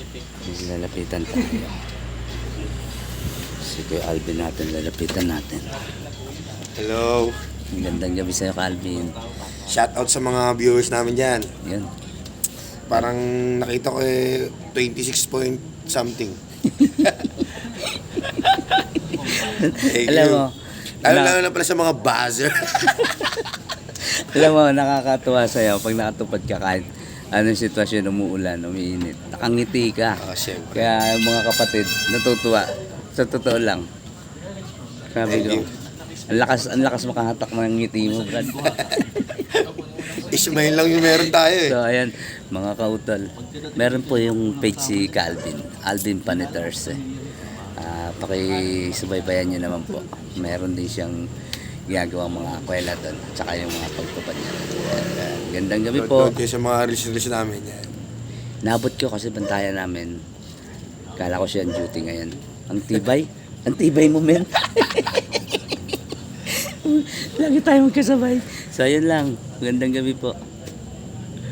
Kasi lalapitan tayo. Si Kuya Alvin natin, lalapitan natin. Hello. Ang gandang gabi sa'yo, Alvin. Shout out sa mga viewers namin dyan. Yan. Parang nakita ko eh 26 point something. Thank Alam you. mo, Lalo na- lalo na pala sa mga buzzer. Alam mo, nakakatuwa sa'yo pag nakatupad ka kahit anong sitwasyon, umuulan, umiinit. Nakangiti ka. Syempre. Kaya mga kapatid, natutuwa. Sa totoo lang. Sabi ko, ang lakas, ang lakas makahatak ng ngiti mo, Brad. Ismail lang yung meron tayo eh. so, ayan, mga kautol. Meron po yung page si Calvin, Alvin Paneters. Eh. Ah, pakisubaybayan nyo naman po. Meron din siyang ginagawang mga kwela doon. Tsaka yung mga pagtupad niya. Ayan, gandang gabi po. Load kayo sa mga reels namin yan. Nabot ko kasi bantayan namin. Kala ko siya ang duty ngayon. Ang tibay. Ang tibay mo, men. Lagi tayo magkasabay. So, ayun lang. Gandang gabi po.